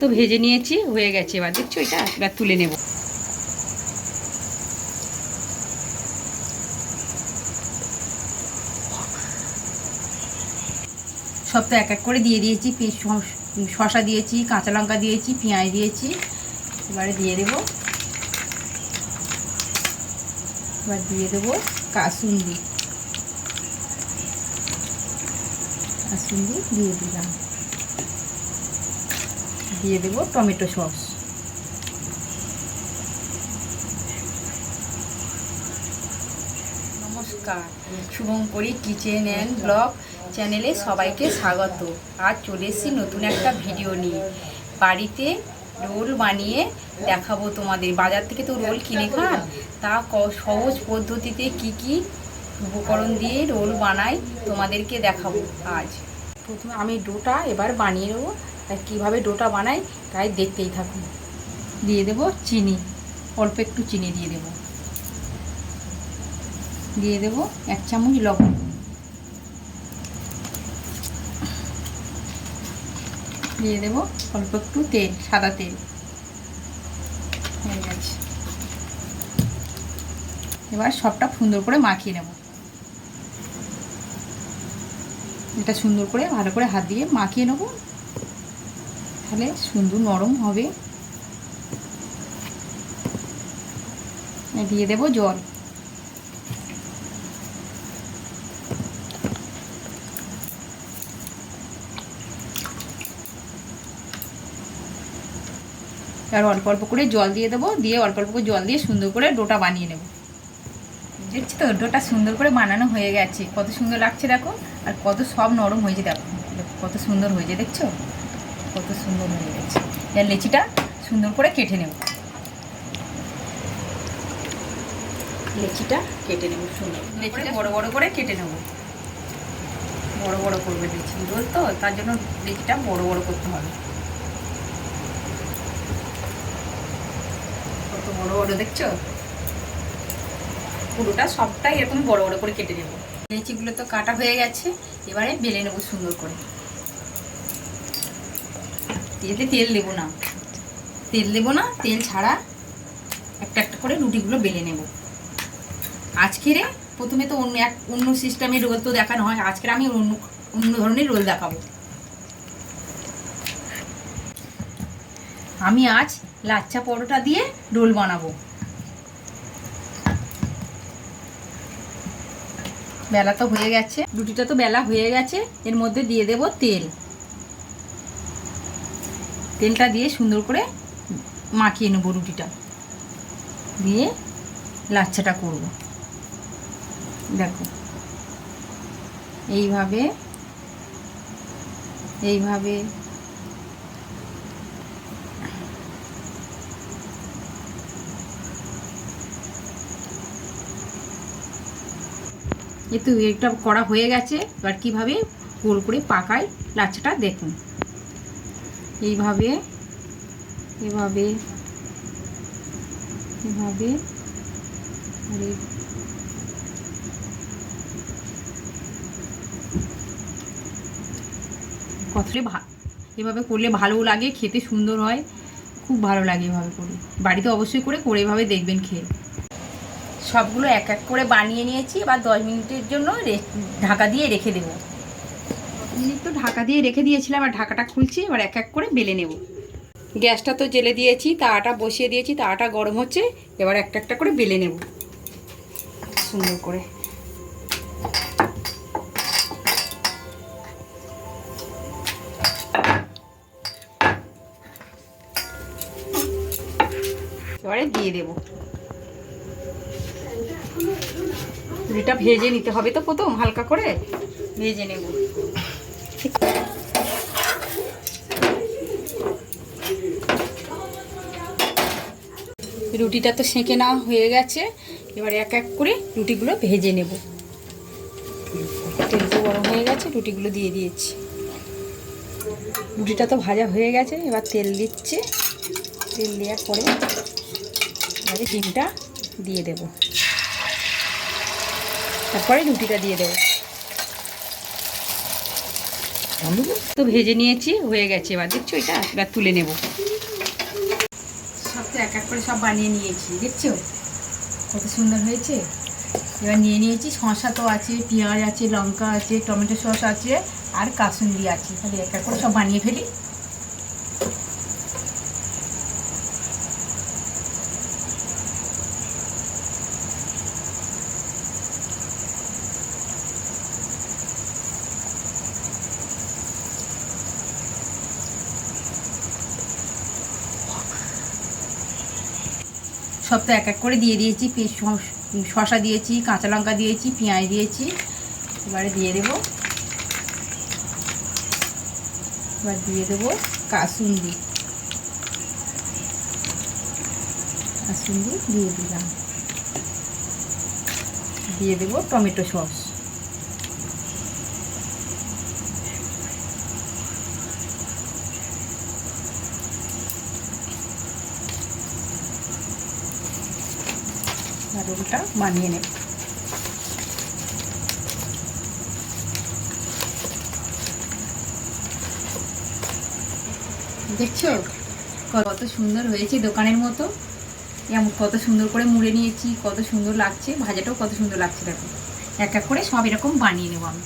তো ভেজে নিয়েছি, হয়ে গেছে এবার। দেখছ এটা? এবার তুলে নেব। সব তো এক এক করে দিয়ে দিয়েছি শশা দিয়েছি, কাঁচা লঙ্কা দিয়েছি, পেঁয়াজ দিয়েছি, এবারে দিয়ে দেবো। এবার দিয়ে দেবো কাসুন্দি। কাসুন্দি দিয়ে দিলাম। দিয়ে দেবো টমেটো সস। নমস্কার শুভঙ্করী কিচেন অ্যান্ড ব্লগ চ্যানেলে সবাইকে স্বাগত। আজ চলে এসেছি নতুন একটা ভিডিও নিয়ে। বাড়িতে রোল বানিয়ে দেখাবো তোমাদের। বাজার থেকে তো রোল কিনে খান, তা ক- সহজ পদ্ধতিতে কি কি উপকরণ দিয়ে রোল বানাই তোমাদেরকে দেখাবো আজ। প্রথমে আমি ডোটা এবার বানিয়ে নেব। তাই কীভাবে ডোটা বানাই তাই দেখতেই থাকুন। দিয়ে দেবো চিনি, অল্প একটু চিনি দিয়ে দেবো। দিয়ে দেবো এক চামচ লবণ। দিয়ে দেবো অল্প একটু তেল, সাদা তেল। হয়ে গেছে। এবার সবটা সুন্দর করে মাখিয়ে নেব। এটা সুন্দর করে, ভালো করে হাত দিয়ে মাখিয়ে নেব। তাহলে সুন্দর নরম হবে। দিয়ে দেবো জল। আর অল্প অল্প করে জল দিয়ে দেবো, দিয়ে অল্প অল্প করে জল দিয়ে সুন্দর করে ডোটা বানিয়ে নেব। দেখছি তো, ডোটা সুন্দর করে বানানো হয়ে গেছে। কত সুন্দর লাগছে দেখো, আর কত সব নরম হয়েছে দেখো। কত সুন্দর হয়েছে, দেখছ? কত সুন্দর হয়ে গেছে। এবার লেচিটা সুন্দর করে কেটে নেব। লেচিটা কেটে নেব সুন্দর লেচিটা বড় বড় করে কেটে নেব। বড় বড় করবে লেচি। রোল তো তার জন্য লেচিটা বড় বড় করতে হবে। কত বড় বড় দেখছ? পুরোটা সবটাই এরকম বড় বড় করে কেটে নেব। লেচিগুলো তো কাটা হয়ে গেছে এবারে বেলে নেব সুন্দর করে। এতে তেল দেবো না। তেল দেবো না, তেল ছাড়া একটা একটা করে রুটিগুলো বেলে নেব। আজকের প্রথমে তো অন্য এক, অন্য সিস্টেমে রোল তো দেখানো হয়, আজকের আমি অন্য অন্য ধরনের রোল দেখাবো। আমি আজ লাচ্চা পরোটা দিয়ে রোল বানাবো। বেলা তো হয়ে গেছে, রুটিটা তো বেলা হয়ে গেছে, এর মধ্যে দিয়ে দেব তেল। তেলটা দিয়ে সুন্দর করে মাখিয়ে নেব রুটিটা। দিয়ে লাচ্চাটা করব। দেখো। এইভাবে এইভাবে। একটু এটা করা হয়ে গেছে, এবার কীভাবে গোল করে পাকায় লাচ্চাটা দেখুন। এইভাবে, এভাবে এভাবে, আর। কতটা ভা, এভাবে করলে ভালোও লাগে, খেতে সুন্দর হয়, খুব ভালো লাগে এভাবে করে বাড়িতে অবশ্যই করে করে এভাবে দেখবেন খেয়ে। সবগুলো এক এক করে বানিয়ে নিয়েছি, এবার দশ মিনিটের জন্য ঢাকা দিয়ে রেখে দেবো। তো ঢাকা দিয়ে রেখে দিয়েছিলাম আর ঢাকাটা খুলছি, এবার এক এক করে বেলে নেব। গ্যাসটা তো জেলে দিয়েছি তাওয়াটা বসিয়ে দিয়েছি তাওয়াটা গরম হচ্ছে, এবার একটা একটা করে বেলে নেব। সুন্দর করে। এবারে দিয়ে দেবো। ভেজে নিতে হবে তো প্রথম, হালকা করে ভেজে নেব। রুটিটা তো সেঁকে নেওয়া হয়ে গেছে। এবার এক এক করে রুটিগুলো ভেজে নেব। তেল তো গরম হয়ে গেছে, রুটিগুলো দিয়ে দিয়েছি। রুটিটা তো ভাজা হয়ে গেছে, এবার তেল দিচ্ছে। তেল দেওয়ার পরে এবারে ডিমটা দিয়ে দেবো। তারপরে রুটিটা দিয়ে দেবো। তো ভেজে নিয়েছি, হয়ে গেছে এবার। দেখছ, এটা এবার তুলে নেব। সব তো এক এক করে সব বানিয়ে নিয়েছি, দেখছ? কত সুন্দর হয়েছে। এবার নিয়ে নিয়েছি শশা তো আছে, পেঁয়াজ আছে, লঙ্কা আছে, টমেটো সস আছে, আর কাসুন্দি আছে। তাহলে এক এক করে সব বানিয়ে ফেলি। সব তো এক এক করে দিয়ে দিয়েছি শশা দিয়েছি, কাঁচা লঙ্কা দিয়েছি, পেঁয়াজ দিয়েছি, এবারে দিয়ে দেবো। এবার দিয়ে দেবো কাসুন্দি। কাসুন্দি দিয়ে দিলাম। দিয়ে দেবো টমেটো সস। আর ওটা বানিয়ে নেব। দেখছ? কত সুন্দর হয়েছে দোকানের মতো। এমন কত সুন্দর করে মুড়ে নিয়েছি, কত সুন্দর লাগছে, ভাজাটাও কত সুন্দর লাগছে দেখো। এক এক করে সব এরকম বানিয়ে নেব আমি।